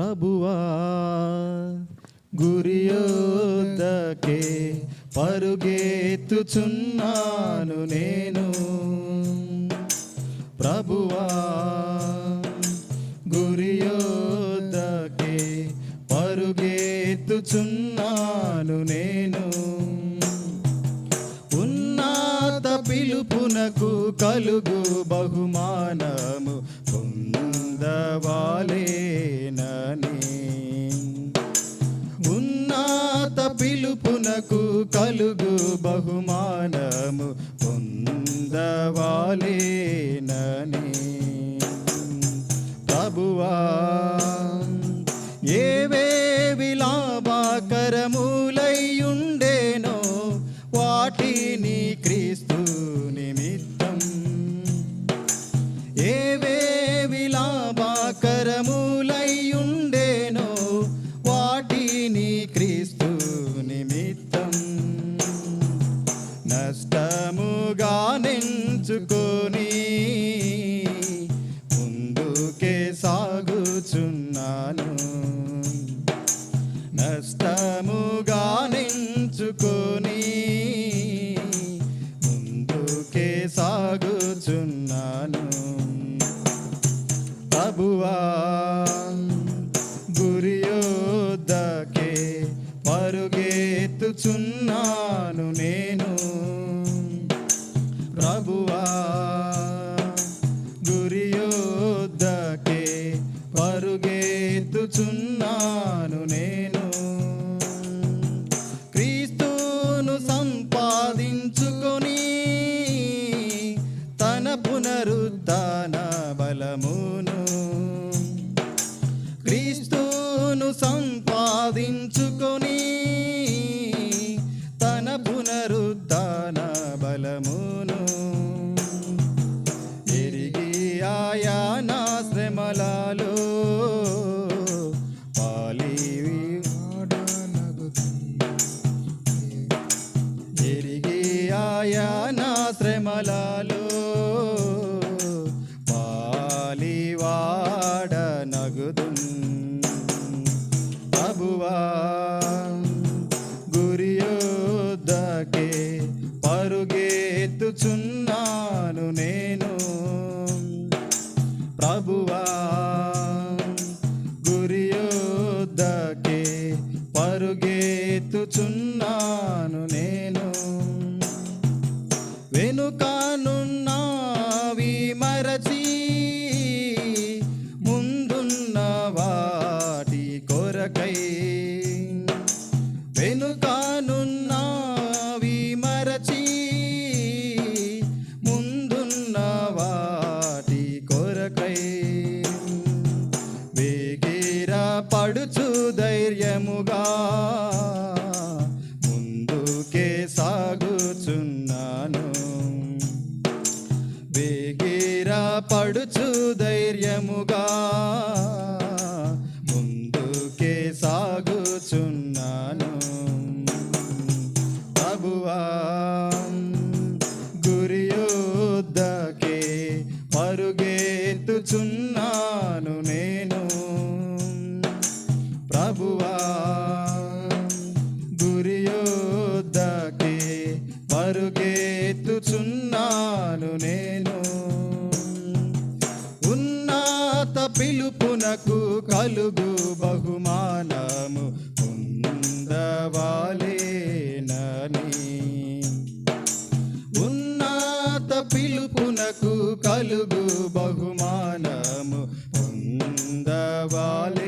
ప్రభువా గురియోదకే పరుగేతుచున్నాను నేను. ప్రభువా గురియోదకే పరుగెత్తుచున్నాను పిలుపునకు కలుగు బహుమానము పొందవాలేనని. ఉన్నత పిలుపునకు కలుగు బహుమానము పొందవాలేనని. ప్రభువా ఏవేవి లాభకరములయ్యుండేనో నెంచుకొని ముందుకే సాగుచున్నాను. నష్టముగా నించుకొని ముందుకే సాగుచున్నాను. ప్రభువా గురియోద్దకే పరుగేతుచున్నాను నేను. పరుగెత్తుచున్నాను నేను. క్రీస్తును సంపాదించుకొని తన పునరుద్ధాన బలమును క్రీస్తును సంపాదించుకొని తన పునరుద్ధాన బలమును గురియోద్దకే పరుగేతుచున్న నడుచు ధైర్యముగా ముందుకే సాగుచున్నాను. వేగిరా పడుచు ధైర్యముగా ముందుకే సాగుచున్నాను. ప్రభువా గురియోద్దకే పరుగెత్తుచున్నాను. నేను పిలుపునకు కలుగు బహుమానము పొందవాలేనని. ఉన్నత పిలుపునకు కలుగు బహుమానము పొందవాలేనని